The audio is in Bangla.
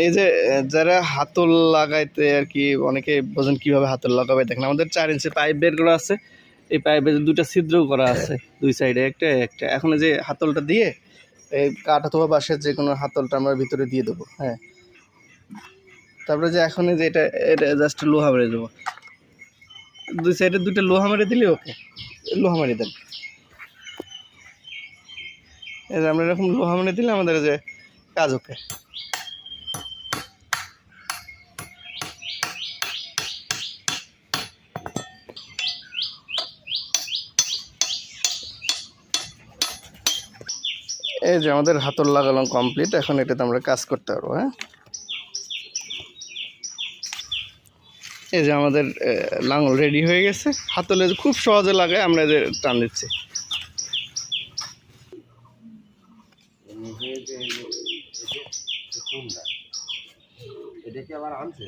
এই যে যারা হাতল লাগাইতে আর কি, অনেকে বোঝেন কীভাবে হাতল লাগাবে। দেখেন, আমাদের চার ইঞ্চি পাইপ বের করা আছে। এই পাইপে দুটা ছিদ্র করা আছে, দুই সাইডে একটা একটা। এখন যে হাতলটা দিয়ে, এই কাঠ অথবা বাঁশের যে কোনো হাতলটা আমরা ভিতরে দিয়ে দেবো হ্যাঁ। তারপরে যে এখন যে এটা এটা জাস্ট লোহা মেরে দেবো। দুই সাইডে দুটো লোহা মেরে দিলে ওকে, লোহা মেরে দেন। আমরা এরকম লোহা মেরে দিলে আমাদের যে কাজ ওকে। এই যে আমাদের হাতল লাগালাম কমপ্লিট, এখন এটাতে আমরা কাজ করতে পারব হ্যাঁ? এই যে আমাদের লাঙল রেডি হয়ে গেছে। হাতলে খুব সহজে লাগায়, আমরা এদের টান দিচ্ছি। আবার আনছে?